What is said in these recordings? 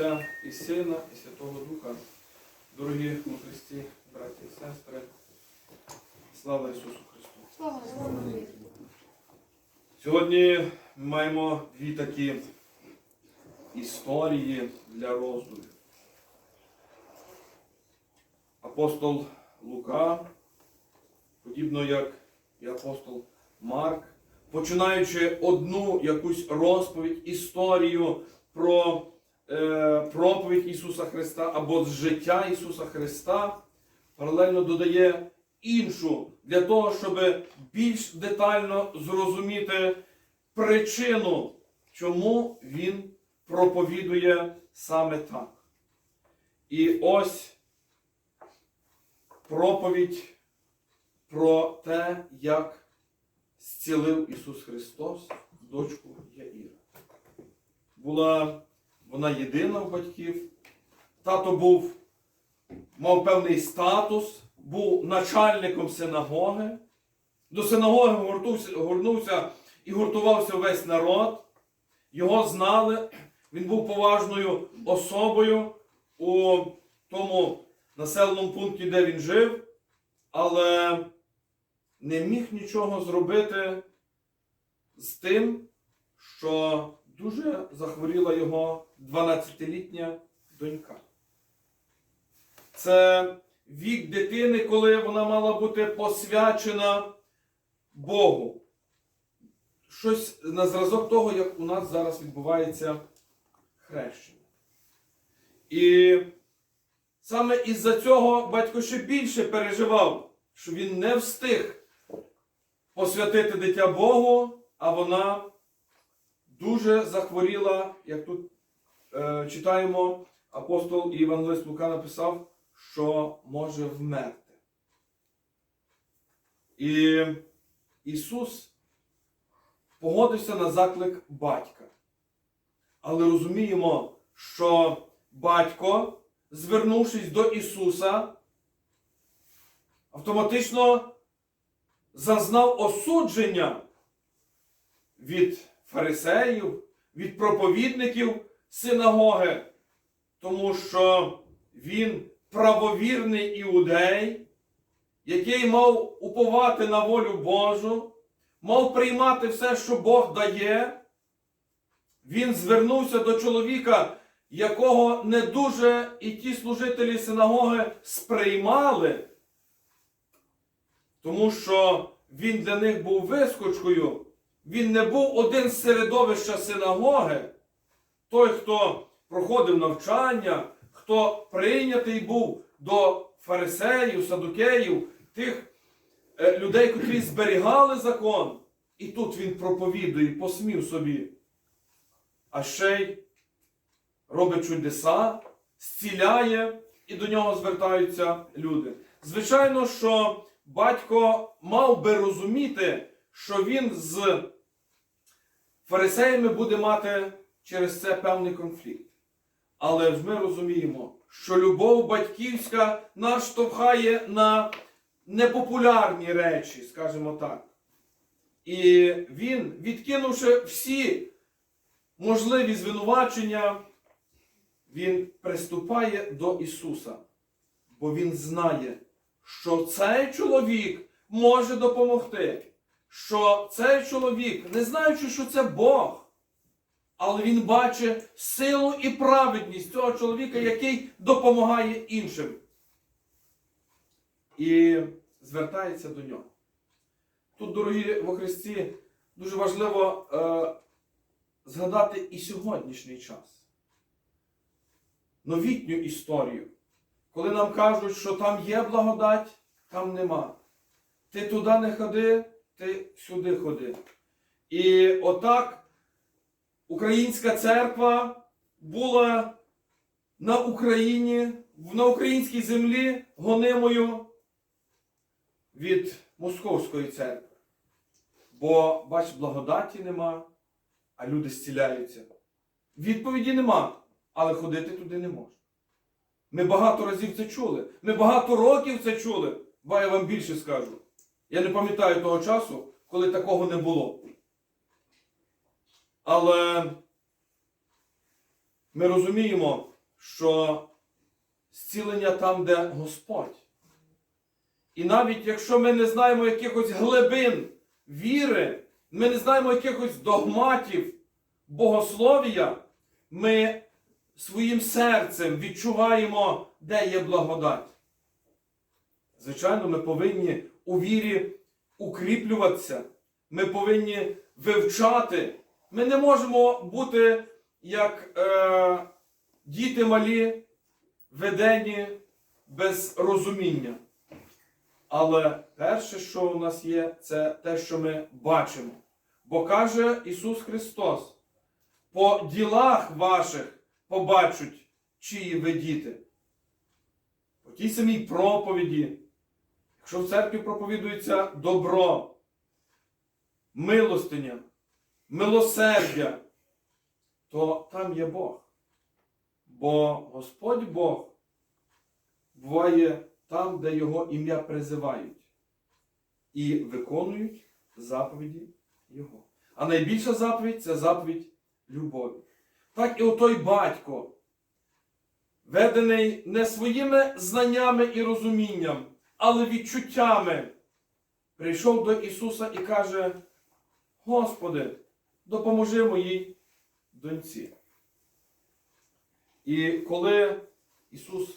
Отця і Сина, і Святого Духа. Дорогі у Христі, браті і сестри, слава Ісусу Христу! Слава. Сьогодні ми маємо дві такі історії для роздумів. Апостол Лука, подібно як і апостол Марк, починаючи одну якусь розповідь, історію про проповідь Ісуса Христа або з життя Ісуса Христа, паралельно додає іншу для того, щоб більш детально зрозуміти причину, чому Він проповідує саме так. І ось проповідь про те, як зцілив Ісус Христос дочку Яїра. Була вона єдина в батьків. Тато був, мав певний статус, був начальником синагоги. До синагоги гуртувся, горнувся і гуртувався весь народ. Його знали, він був поважною особою у тому населеному пункті, де він жив, але не міг нічого зробити з тим, що дуже захворіла його 12-літня донька. Це вік дитини, коли вона мала бути посвячена Богу. Щось на зразок того, як у нас зараз відбувається хрещення. І саме із-за цього батько ще більше переживав, що він не встиг посвятити дитя Богу, а вона дуже захворіла, як тут е, читаємо, апостол і Євангелист Лука написав, що може вмерти. І Ісус погодився на заклик батька. Але розуміємо, що батько, звернувшись до Ісуса, автоматично зазнав осудження від фарисеїв, від проповідників синагоги, тому що він правовірний іудей, який мав уповати на волю Божу, мав приймати все, що Бог дає. Він звернувся до чоловіка, якого не дуже і ті служителі синагоги сприймали, тому що він для них був вискочкою. Він не був один з середовища синагоги. Той, хто проходив навчання, хто прийнятий був до фарисеїв, садукеїв, тих е, людей, котрі зберігали закон. І тут він проповідує, посмів собі. А ще й робить чудеса, зціляє, і до нього звертаються люди. Звичайно, що батько мав би розуміти, що він з фарисеями буде мати через це певний конфлікт. Але ж ми розуміємо, що любов батьківська нас штовхає на непопулярні речі, скажімо так. І він, відкинувши всі можливі звинувачення, він приступає до Ісуса, бо Він знає, що цей чоловік може допомогти, що цей чоловік, не знаючи, що це Бог, але він бачить силу і праведність цього чоловіка, який допомагає іншим. І звертається до нього. Тут, дорогі во Христі, дуже важливо е, згадати і сьогоднішній час. Новітню історію. Коли нам кажуть, що там є благодать, там нема. Ти туди не ходи, ти сюди ходи. І отак українська церква була на Україні, на українській землі гонимою від Московської церкви. Бо, бач, благодаті нема, а люди зціляються. Відповіді нема, але ходити туди не можна. Ми багато разів це чули. Ми багато років це чули. Ба я вам більше скажу. Я не пам'ятаю того часу, коли такого не було. Але ми розуміємо, що зцілення там, де Господь. І навіть якщо ми не знаємо якихось глибин віри, ми не знаємо якихось догматів богослов'я, ми своїм серцем відчуваємо, де є благодать. Звичайно, ми повинні у вірі укріплюватися, ми повинні вивчати. Ми не можемо бути як е, діти малі, ведені без розуміння. Але перше, що у нас є, це те, що ми бачимо. Бо каже Ісус Христос: по ділах ваших побачать, чиї ви діти. По тій самій проповіді, якщо в церкві проповідується добро, милостиня, милосердя, то там є Бог. Бо Господь Бог буває там, де Його ім'я призивають і виконують заповіді Його. А найбільша заповідь це заповідь любові. Так і отой батько, ведений не своїми знаннями і розумінням, але відчуттями, прийшов до Ісуса і каже: Господи, допоможи моїй доньці. І коли Ісус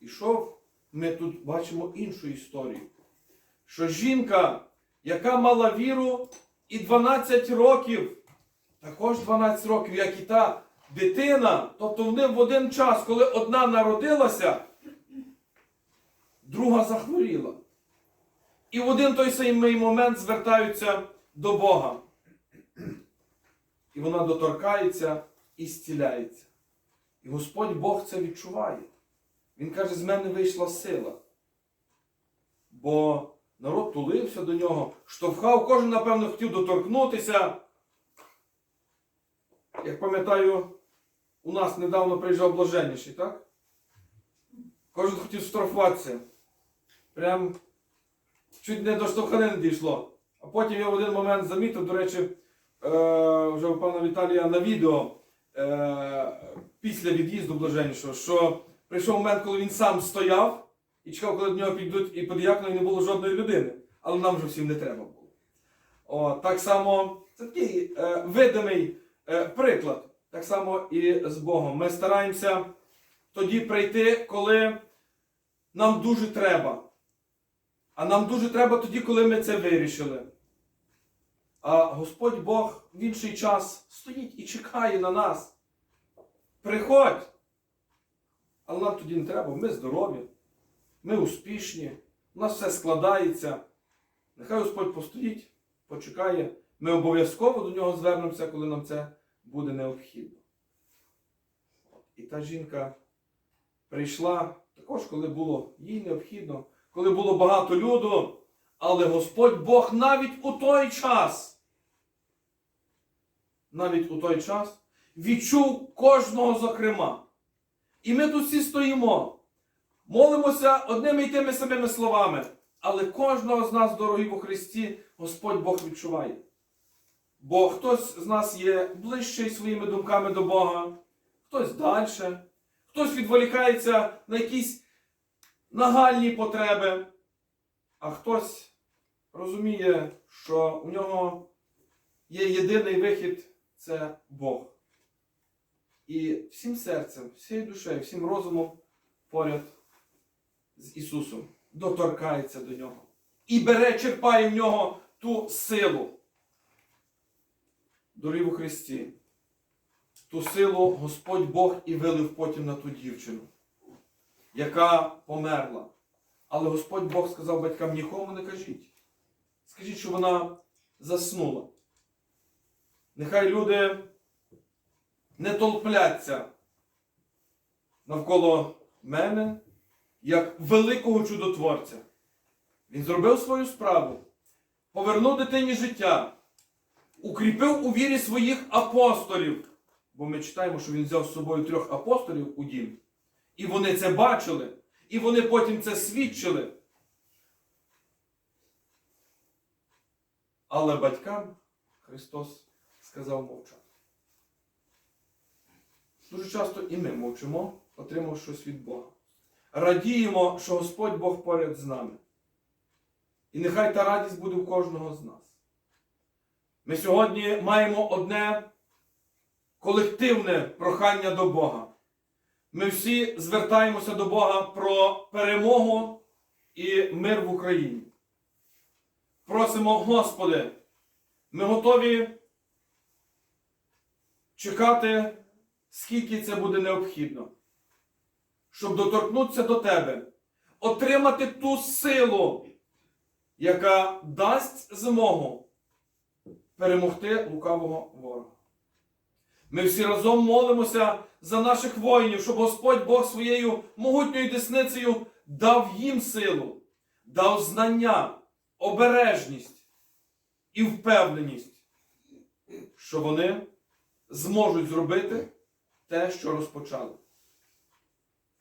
ішов, ми тут бачимо іншу історію. Що жінка, яка мала віру і 12 років, також 12 років, як і та дитина, тобто вони в один час, коли одна народилася, друга захворіла. І в один той самий момент звертаються до Бога. І вона доторкається і зціляється. І Господь Бог це відчуває. Він каже, з мене вийшла сила. Бо народ тулився до нього, штовхав, кожен, напевно, хотів доторкнутися. Як пам'ятаю, у нас недавно приїжджав блаженніший, так? Кожен хотів штрафуватися. Прям чуть не до штовханини дійшло. А потім я в один момент замітив, до речі, е, вже у пана Віталія на відео е, після від'їзду блаженнішого, що прийшов момент, коли він сам стояв і чекав, коли до нього підуть і подіякно, і не було жодної людини. Але нам вже всім не треба було. О, так само, це такий е, видимий е, приклад. Так само і з Богом. Ми стараємося тоді прийти, коли нам дуже треба. А нам дуже треба тоді, коли ми це вирішили. А Господь Бог в інший час стоїть і чекає на нас. Приходь! Але нам тоді не треба, ми здорові, ми успішні, у нас все складається. Нехай Господь постоїть, почекає. Ми обов'язково до нього звернемося, коли нам це буде необхідно. І та жінка прийшла також, коли було їй необхідно, коли було багато люду, але Господь Бог навіть у той час, навіть у той час відчув кожного зокрема. І ми тут всі стоїмо, молимося одними й тими самими словами, але кожного з нас, дорогі у Христі, Господь Бог відчуває. Бо хтось з нас є ближчий своїми думками до Бога, хтось далі, хтось відволікається на якісь нагальні потреби, а хтось розуміє, що у нього є єдиний вихід це Бог. І всім серцем, всією душею, всім розумом поряд з Ісусом доторкається до нього і бере, черпає в нього ту силу. Дорогі у Христі, ту силу Господь Бог і вилив потім на ту дівчину, яка померла. Але Господь Бог сказав батькам, нікому не кажіть. Скажіть, що вона заснула. Нехай люди не толпляться навколо мене як великого чудотворця. Він зробив свою справу, повернув дитині життя, укріпив у вірі своїх апостолів. Бо ми читаємо, що він взяв з собою трьох апостолів у дім. І вони це бачили, і вони потім це свідчили. Але батькам Христос сказав мовчати. дуже часто і ми мовчимо, отримав щось від Бога. Радіємо, що Господь Бог поряд з нами. І нехай та радість буде у кожного з нас. Ми сьогодні маємо одне колективне прохання до Бога. Ми всі звертаємося до Бога про перемогу і мир в Україні. Просимо, Господи, ми готові чекати, скільки це буде необхідно, щоб доторкнутися до Тебе, отримати ту силу, яка дасть змогу перемогти лукавого ворога. Ми всі разом молимося за наших воїнів, щоб Господь Бог своєю могутньою десницею дав їм силу, дав знання, обережність і впевненість, що вони зможуть зробити те, що розпочали.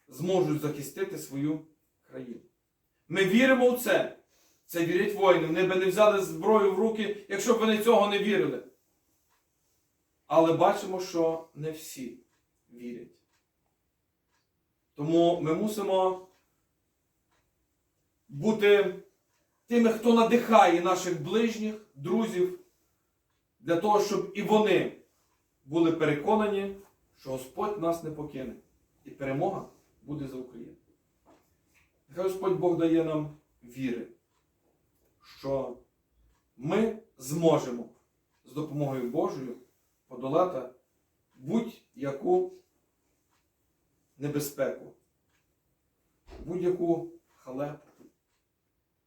Зможуть захистити свою країну. Ми віримо в це. Це вірять воїни. Вони би не взяли зброю в руки, якщо б вони цього не вірили. Але бачимо, що не всі вірять. Тому ми мусимо бути тими, хто надихає наших ближніх, друзів, для того, щоб і вони були переконані, що Господь нас не покине. І перемога буде за Україну. Нехай Господь Бог дає нам віри, що ми зможемо з допомогою Божою подолати будь-яку небезпеку, будь-яку халепу.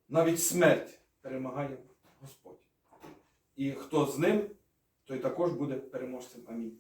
Навіть смерть перемагає Господь. І хто з ним, той також буде переможцем. Амінь.